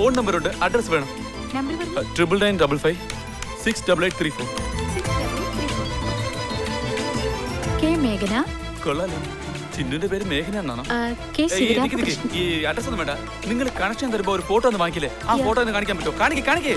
Phone number ഉണ്ട് address വേണം triple nine double five six double eight three four K മേഘന. കൊള്ളാലോ. ചിന്നുവിന്റെ പേര് മേഘന എന്നാണോ? ഈ അഡ്രസ് ഒന്നും വേണ്ട. നിങ്ങൾ കണക്ഷൻ തരുമ്പോ ഒരു ഫോട്ടോ ഒന്ന് വാങ്ങിക്കില്ലേ? ആ. ഫോട്ടോ ഒന്ന് കാണിക്കാൻ പറ്റുമോ? കാണിക്കേ കാണിക്കേ.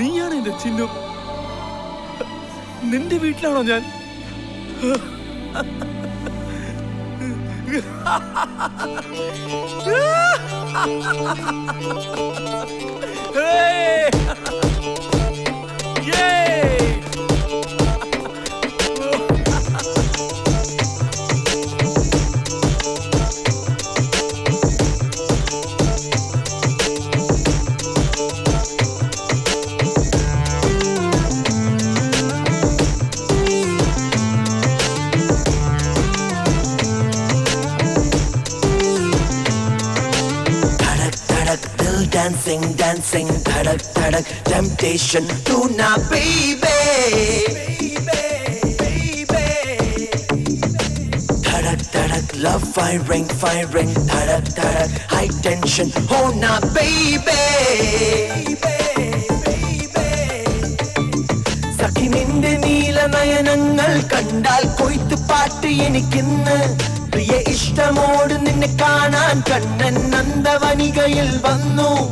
നീയാണ് എന്റെ ചിന്നു നിന്റെ വീട്ടിലാണോ ഞാൻ Hey! dancing, dancing, dhadak, dhadak, temptation, do not baby. Dhadak, dhadak, love firing, firing, dhadak, dhadak, high tension, oh na baby. സഖി നിന്റെ നീല നയനങ്ങൾ കണ്ടാൽ കൊയ്ത്ത് പാട്ട് എനിക്കിന്ന് പ്രിയ ഇഷ്ടമോട് നിന്നെ കാണാൻ കണ്ണൻ നന്ദവനികയിൽ വന്നു.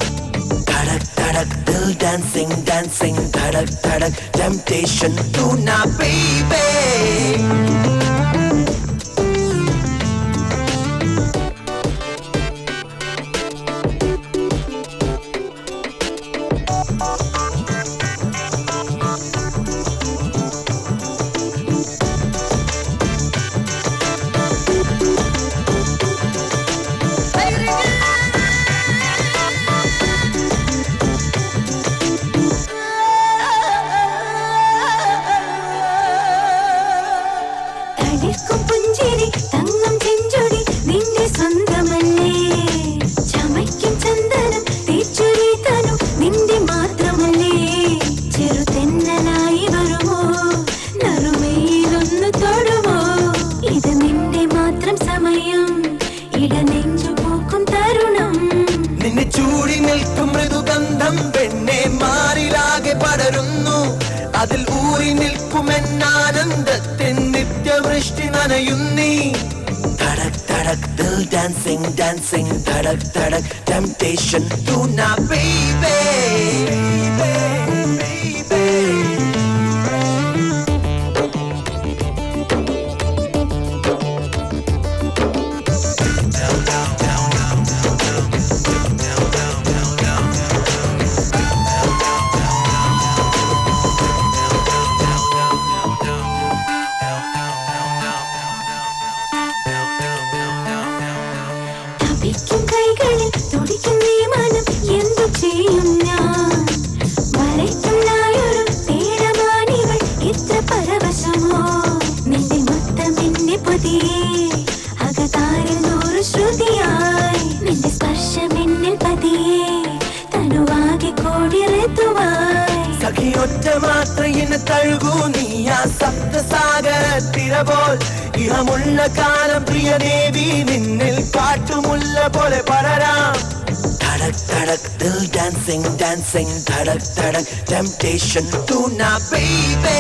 ധടക് ധടക് ദിൽ ഡാൻസിങ് ഡാൻസിങ് ധടക് ധടക് ടെംപ്ടേഷൻ ടു നാ ബേബേ. നനയുന്നീ ധടക് ധടക് ദിൽ ഡാൻസിങ് ഡാൻസിങ് ധടക് ധടക് ടെംപ്ടേഷൻ ടു നാ ബേബേ കണ്ണു തഴുകൂ നീയാ സപ്തസാഗര തിരപോൽ ഇഹമുള്ള കാലം പ്രിയ ദേവി നിന്നിൽ കാട്ടുമുല്ല പോലെ പടരാം தடக் தடக் தில் டான்சிங் டான்சிங் தடக் தடக் டெம்டேஷன் டூ நா பேபே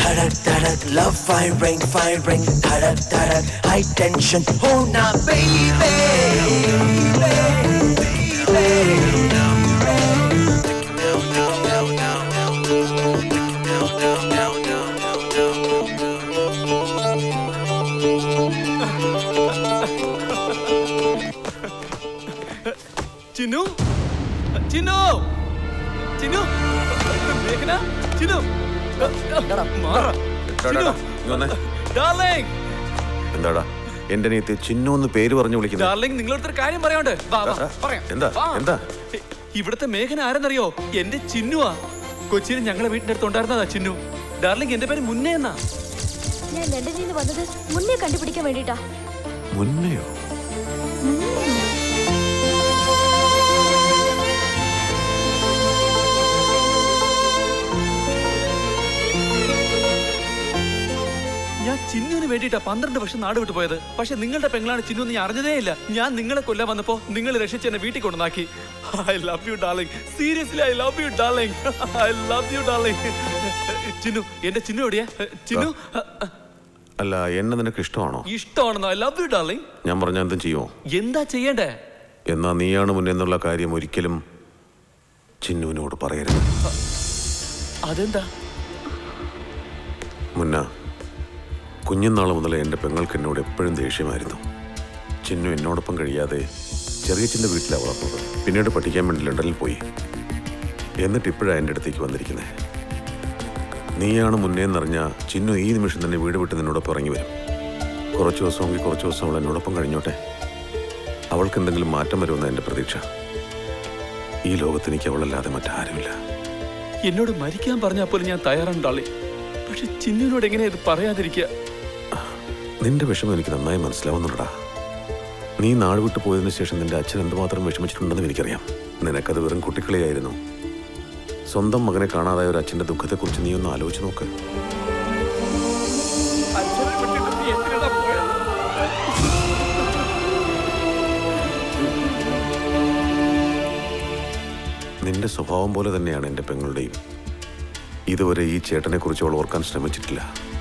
தடக் தடக் லவ் ஃபைரிங் ஃபைரிங் தடக் தடக் ஹை டென்ஷன் ஹோ நா பேபே ചിന്നു! ചിന്നു! മേഘന ചിന്നു. Darling, എന്താടാ? എന്റെ നീത്തി ചിന്നു എന്ന് പേര് പറഞ്ഞു വിളിക്കുന്നു നിങ്ങളുടെ ഒരു കാര്യം പറയാണ്ട്. എന്താ? എന്താ? ഇവിടുത്തെ മേഘന ആരെന്നറിയോ? എന്റെ ചിന്നുവാ. കൊച്ചിയിൽ ഞങ്ങളെ വീട്ടിന്റെ അടുത്ത് ഉണ്ടായിരുന്നതാ ചിന്നു. ഡാർലിംഗ് എന്റെ പേര് മുന്നേ എന്നാ? ഞാൻ ലണ്ടനിൽ നിന്ന് വന്നത് മുന്നേ കണ്ടുപിടിക്കാൻ വേണ്ടിട്ടാ മുന്നെയോ? വേണ്ടിയിട്ടാ പന്ത്രണ്ട് വർഷം നാട് വിട്ടു പോയത്. പക്ഷെ നിങ്ങളുടെ പെങ്ങളാണ് ചിന്നു എന്ന് ഞാൻ അറിഞ്ഞതേ ഇല്ല. ഞാൻ നിങ്ങളെ കൊല്ലാൻ വന്നപ്പോ നിങ്ങൾ രക്ഷിച്ച് എന്നെ വീട്ടിൽ കൊണ്ടുവന്നാക്കി. I love you darling seriously I love you darling I love you darling Chinnu എന്റെ ചിന്നു എവിടെയാ? ചിന്നു? അല്ല എന്നെ നിനക്ക് ഇഷ്ടമാണോ? ഇഷ്ടമാണോ ഐ ലവ് യു ഡാർലിംഗ് ഞാൻ പറഞ്ഞ എന്തും ചെയ്യുമോ എന്താ ചെയ്യണ്ടേ? എന്നാ നീയാണ് മുന്നേന്നുള്ള കാര്യം ഒരിക്കലും ചിന്നുവിനോട് പറയരുത്. അതെന്താ? മുന്ന കുഞ്ഞുനാൾ മുതലേ എന്റെ പെങ്ങൾക്ക് എന്നോട് എപ്പോഴും ദേഷ്യമായിരുന്നു. ചിന്നു എന്നോടൊപ്പം കഴിയാതെ ചെറിയച്ഛന്റെ വീട്ടിലാണ് വളർന്നത് പിന്നീട് പഠിക്കാൻ വേണ്ടി ലണ്ടനിൽ പോയി. എന്നിട്ട് ഇപ്പോഴാണ് എന്റെ അടുത്തേക്ക് വന്നിരിക്കുന്നത് നീയാണ് മുന്നേ എന്നറിഞ്ഞ ചിന്നു ഈ നിമിഷം തന്നെ വീട് വിട്ട് നിന്നോടൊപ്പം ഇറങ്ങി വരും. കുറച്ച് ദിവസമെങ്കിൽ കുറച്ച് ദിവസം അവൾ എന്നോടൊപ്പം കഴിഞ്ഞോട്ടെ? അവൾക്ക് എന്തെങ്കിലും മാറ്റം വരുമെന്ന എന്റെ പ്രതീക്ഷ. ഈ ലോകത്ത് എനിക്ക് അവളല്ലാതെ മറ്റാരുമില്ല. എന്നോട് മരിക്കാൻ പറഞ്ഞാൽ പോലും ഞാൻ തയ്യാറുണ്ടാളി പക്ഷെ ചിന്നുവിനോട് എങ്ങനെയാ ഇത് പറയാതിരിക്കുക? നിന്റെ വിഷമം എനിക്ക് നന്നായി മനസ്സിലാവുന്നുണ്ടടാ. നീ നാട് വിട്ടു പോയതിനു ശേഷം നിന്റെ അച്ഛൻ എന്തുമാത്രം വിഷമിച്ചിട്ടുണ്ടെന്ന് എനിക്കറിയാം. നിനക്കത് വെറും കുട്ടിക്കളിയായിരുന്നു. സ്വന്തം മകനെ കാണാതായ ഒരു അച്ഛന്റെ ദുഃഖത്തെക്കുറിച്ച് നീ ഒന്ന് ആലോചിച്ച് നോക്ക്. നിന്റെ സ്വഭാവം പോലെ തന്നെയാണ് എന്റെ പെങ്ങളുടെയും. ഇതുവരെ ഈ ചേട്ടനെ കുറിച്ച് അവൾ ഓർക്കാൻ ശ്രമിച്ചിട്ടില്ല.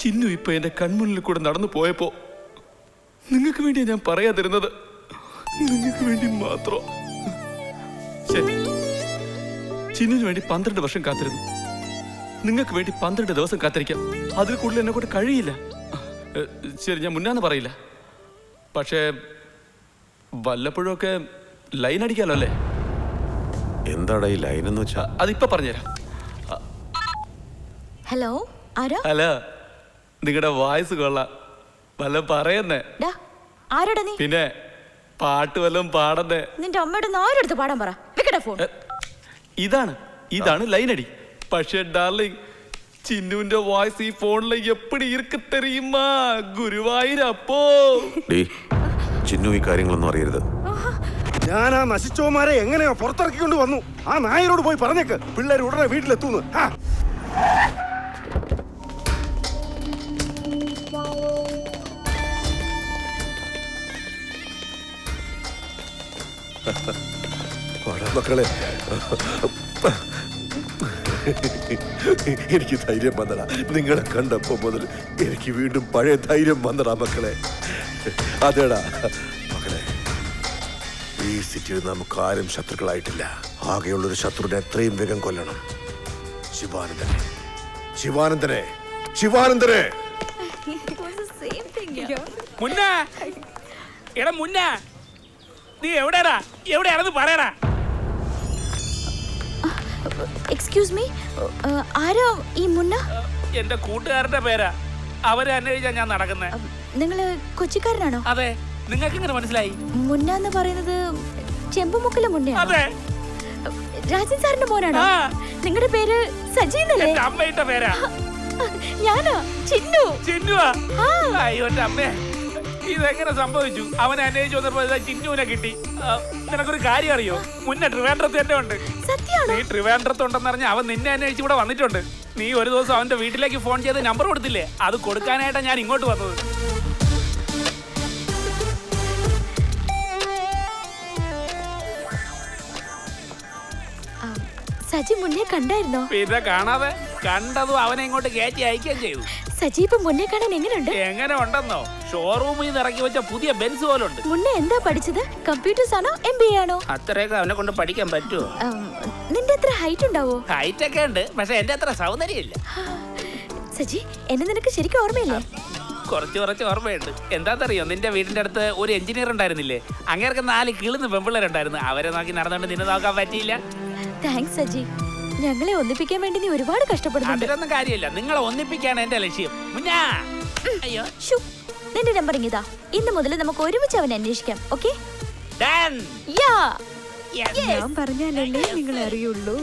ചിന്നു ഇപ്പൊ എന്റെ കൺമുന്നിൽ കൂടെ നടന്നു പോയപ്പോ നിങ്ങൾക്ക് വേണ്ടിയാ ഞാൻ പറയാതിരുന്നത് നിങ്ങൾക്ക് വേണ്ടി മാത്രം. ശരി ചിന്നുവിന് വേണ്ടി പന്ത്രണ്ട് വർഷം കാത്തിരുന്നു. നിങ്ങൾക്ക് വേണ്ടി പന്ത്രണ്ട് ദിവസം കാത്തിരിക്കാം. അതിൽ കൂടുതൽ എന്നെ കൂടെ കഴിയില്ല. ശരി ഞാൻ മുന്നാന്ന് പറയില്ല. പക്ഷേ വല്ലപ്പോഴൊക്കെ ലൈൻ അടിക്കാലോ അല്ലേ? എന്താടാ ഈ ലൈൻ എന്ന് വെച്ചാ? അതിപ്പോ പറഞ്ഞുതരാം. ഹലോ ആരാ? അല്ല നിങ്ങളുടെ വോയിസ് കൊള്ളാം. വല്ല പറയുന്നേ. ഡാ, നീ? പിന്നെ പാട്ട് വല്ലതും പാടന്നേ നിന്റെ അമ്മയുടെ ആരോടുത്ത് പാടാൻ പറ. ഫോൺ ഇതാണ് ഇതാണ് ലൈനടി. പക്ഷേ ഡാർലിംഗ് ചിന്നുവിന്റെ വോയിസ് ഈ ഫോണിലേക്ക് എപ്പടി ഇറുക്ക് തെറിയുമാ ഗുരുവായൂരപ്പോ ചിന്നു ഈ കാര്യങ്ങളൊന്നും അറിയരുത്. ഞാൻ ആ നശിച്ചോമാരെ എങ്ങനെയോ പുറത്തിറക്കിക്കൊണ്ട് വന്നു. ആ നായരോട് പോയി പറഞ്ഞേക്ക്. പിള്ളേർ ഉടനെ വീട്ടിലെത്തുന്നു. മക്കളെ. എനിക്ക് ധൈര്യം വന്നടാ. നിങ്ങളെ കണ്ടപ്പോ മുതൽ എനിക്ക് വീണ്ടും പഴയ ധൈര്യം വന്നടാ മക്കളെ. അതേടാ. മക്കളെ ഈ സിറ്റിയിൽ നമുക്ക് ആരും ശത്രുക്കളായിട്ടില്ല. ആകെയുള്ളൊരു ശത്രുവിനെ എത്രയും വേഗം കൊല്ലണം. ശിവാനന്ദനെ. ശിവാനന്ദനെ. ശിവാനന്ദനെ. മുന്ന. എടാ മുന്ന. നീ എവിടെയാടാ എവിടെയാണെന്ന് പറയടാ. എക്സ്ക്യൂസ് മീ ആരാ ഈ മുന്ന? എന്റെ കൂട്ടുകാരന്റെ പേരാ. അവരെ അന്വേഷിച്ചാ ഞാൻ നടക്കുന്നത് നിങ്ങൾ കൊച്ചിക്കാരനാണോ? അതെ. നിങ്ങൾക്ക് ഇങ്ങനെ മനസ്സിലായി? മുന്ന എന്ന് പറയുന്നത് ചെമ്പുമുക്കിലെ മുന്നയാണ്? അതെ. രാജൻ സാറിന്റെ മോനാണോ? നിങ്ങളുടെ പേര് സജീന്നല്ലേ? അമ്മയുടെ പേരാ. ഞാനാ? ചിന്നു. ചിന്നുവാ. അയ്യോ അമ്മേ. ഇതെങ്ങനെ സംഭവിച്ചു? അവനെ അന്വേഷിച്ചു വന്നപ്പോ ഇതാ ചിന്നുവിനെ കിട്ടി. ആ, നിനക്കൊരു കാര്യം അറിയോ? മുന്നേ ട്രിവാൻഡ്രത്ത് തന്നെ ഉണ്ട്. സത്യാണോ നീ ട്രിവാൻഡ്രത്ത് ഉണ്ടെന്നറിഞ്ഞ അവൻ നിന്നെ അന്വേഷിച്ച് ഇവിടെ വന്നിട്ടുണ്ട്. നീ ഒരു ദിവസം അവന്റെ വീട്ടിലേക്ക് ഫോൺ ചെയ്ത് നമ്പർ കൊടുത്തില്ലേ? അത് കൊടുക്കാനായിട്ടാ ഞാൻ ഇങ്ങോട്ട് വന്നത്. ആ, സജി മുന്നേ കണ്ടായിരുന്നോ? പിന്നെ കാണാതെ കണ്ടതും അവനെ ഇങ്ങോട്ട് കയറ്റി അയക്കുകയും ചെയ്തു. സജി ഇപ്പൊ മുന്നേ കാണാൻ എങ്ങനെയുണ്ട്? എങ്ങനെ ഉണ്ടെന്നോ? ഷോറൂമിൽ നിന്ന് ഇറക്കി വെച്ച പുതിയ ബെൻസ് പോലെ ഉണ്ട് മുന്നേ എന്താ പഠിച്ചത്? കമ്പ്യൂട്ടേഴ്സ് ആണോ എം ബി എ ആണോ? അത്രയൊക്കെ അവനെ കൊണ്ട് പഠിക്കാൻ പറ്റുമോ നിന്റെ അത്ര ഹൈറ്റ് ഉണ്ടാവോ? ഹൈറ്റ് ഒക്കെ ഉണ്ട് പക്ഷെ എന്റെ അത്ര സൗന്ദര്യമില്ല സജി എന്നെ നിനക്ക് ശരിക്കും ഓർമ്മയില്ലേ? കുറച്ച് കുറച്ച് ഓർമ്മയുണ്ട്. എന്താണെന്നറിയോ? നിന്റെ വീടിന്റെ അടുത്ത് ഒരു എഞ്ചിനീയർ ഉണ്ടായിരുന്നില്ലേ? അങ്ങേർക്ക് നാല് കിളുന്ന് പെമ്പിള്ളേരുണ്ടായിരുന്നു അവരെ നോക്കി നടന്നുകൊണ്ട് നിന്നെ നോക്കാൻ പറ്റിയില്ല. താങ്ക്സ് സജി. ഞങ്ങളെ ഒന്നിപ്പിക്കാൻ വേണ്ടി നീ ഒരുപാട് കഷ്ടപ്പെടുന്നുണ്ട്. അതിലൊന്നും കാര്യമില്ല. നിങ്ങളെ ഒന്നിപ്പിക്കാണ് എന്റെ ലക്ഷ്യം. മുന്നാ. അയ്യോ ശ്ശോ, നിന്റെ നമ്പർ ഇങ്ങിതാ. ഇന്ന് മുതൽ നമുക്ക് ഒരുമിച്ച് അവനെ അന്വേഷിക്കാം ഓക്കെ ഡൺ യാ. ഞാൻ പറഞ്ഞാലല്ലേ നിങ്ങൾ അറിയുള്ളൂ.